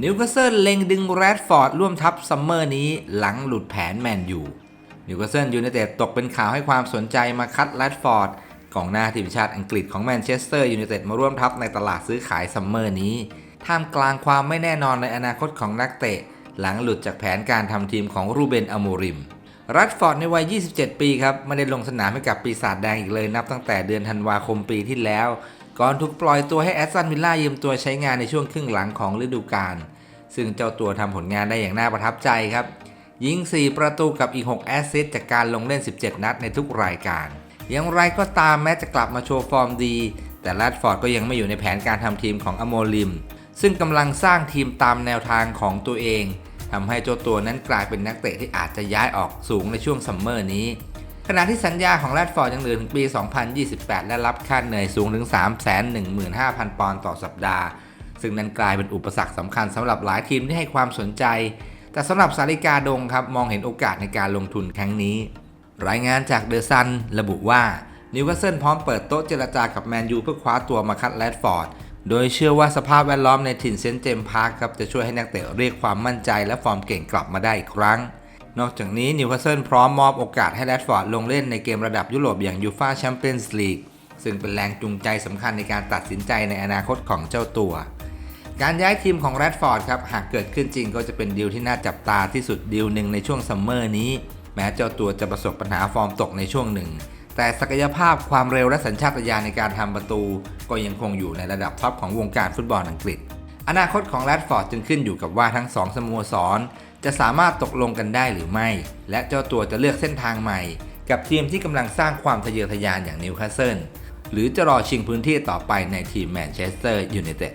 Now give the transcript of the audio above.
นิวคาสเซิลเล็งดึงแรดฟอร์ดร่วมทัพซัมเมอร์นี้หลังหลุดแผนแมนยูนิวคาสเซิลยูไนเต็ดตกเป็นข่าวให้ความสนใจมาคัดแรดฟอร์ดกองหน้าทีมชาติอังกฤษของแมนเชสเตอร์ยูไนเต็ดมาร่วมทัพในตลาดซื้อขายซัมเมอร์นี้ ท่ามกลางความไม่แน่นอนในอนาคตของนักเตะ หลังหลุดจากแผนการทำทีมของรูเบนอโมริมรัดฟอร์ดในวัย 27 ปีครับ ไม่ได้ลงสนามให้กับปีศาจแดงอีกเลยนับตั้งแต่เดือนธันวาคมปีที่แล้ว ก่อนถูกปล่อยตัวให้แอสตันวิลล่ายืมตัวใช้งานในช่วงครึ่งหลังของฤดูกาลซึ่งเจ้าตัวทำผลงานได้อย่างน่าประทับใจครับ ยิง 4 ประตูกับอีก 6 แอสซิสต์จากการลงเล่น 17 นัดในทุกรายการ อย่างไรก็ตามแม้จะกลับมาโชว์ฟอร์มดี แต่แรดฟอร์ดก็ยังไม่อยู่ในแผนการทำทีมของอโมลิม ซึ่งกำลังสร้างทีมตามแนวทางของตัวเองทำให้เจ้าตัวนั้นกลายเป็นนักเตะที่อาจจะย้ายออกสูงในช่วงซัมเมอร์นี้ ขณะที่สัญญาของแรดฟอร์ดยังเหลือถึงปี 2028 และรับค่าเหนื่อยสูงถึง 315,000 ปอนด์ต่อสัปดาห์ ซึ่งนั้นกลายเป็นอุปสรรคสำคัญสำหรับหลายทีมที่ให้ความสนใจ แต่สำหรับสาริกาดงครับมองเห็นโอกาสในการลงทุนครั้งนี้ รายงานจากเดอะซันระบุว่านิวคาสเซิลพร้อมเปิดโต๊ะเจรจากับแมนยูเพื่อคว้าตัวมาคัดแรดฟอร์ด โดยเชื่อว่าสภาพแวดล้อมในถิ่นเซนต์เจมส์พาร์คครับจะช่วยให้นักเตะเรียกความมั่นใจและฟอร์มเก่งกลับมาได้อีกครั้ง นอกจากนี้นิวคาสเซิลพร้อมมอบโอกาสให้แรดฟอร์ดลงเล่นในเกมระดับยุโรปอย่างยูฟาแชมเปี้ยนส์ลีกซึ่งเป็นแรงจูงใจสำคัญในการตัดสินใจในอนาคตของเจ้าตัว การย้ายทีมของแรดฟอร์ดครับหากเกิดขึ้นจริงก็จะเป็นดีลที่น่าจับตาที่สุดดีลหนึ่งในช่วงซัมเมอร์นี้ แม้เจ้าตัวจะประสบปัญหาฟอร์มตกในช่วงหนึ่ง แต่ศักยภาพความเร็วและสัญชาตญาณในการทำประตู ก็ยังคงอยู่ในระดับท็อปของวงการฟุตบอลอังกฤษ อนาคตของแรดฟอร์ดจึงขึ้นอยู่กับว่าทั้งสองสโมสร จะสามารถตกลงกันได้หรือไม่ และเจ้าตัวจะเลือกเส้นทางใหม่ กับทีมที่กำลังสร้างความทะเยอทะยานอย่างนิวคาสเซิลหรือจะรอชิงพื้นที่ต่อไปในทีมแมนเชสเตอร์ยูไนเต็ด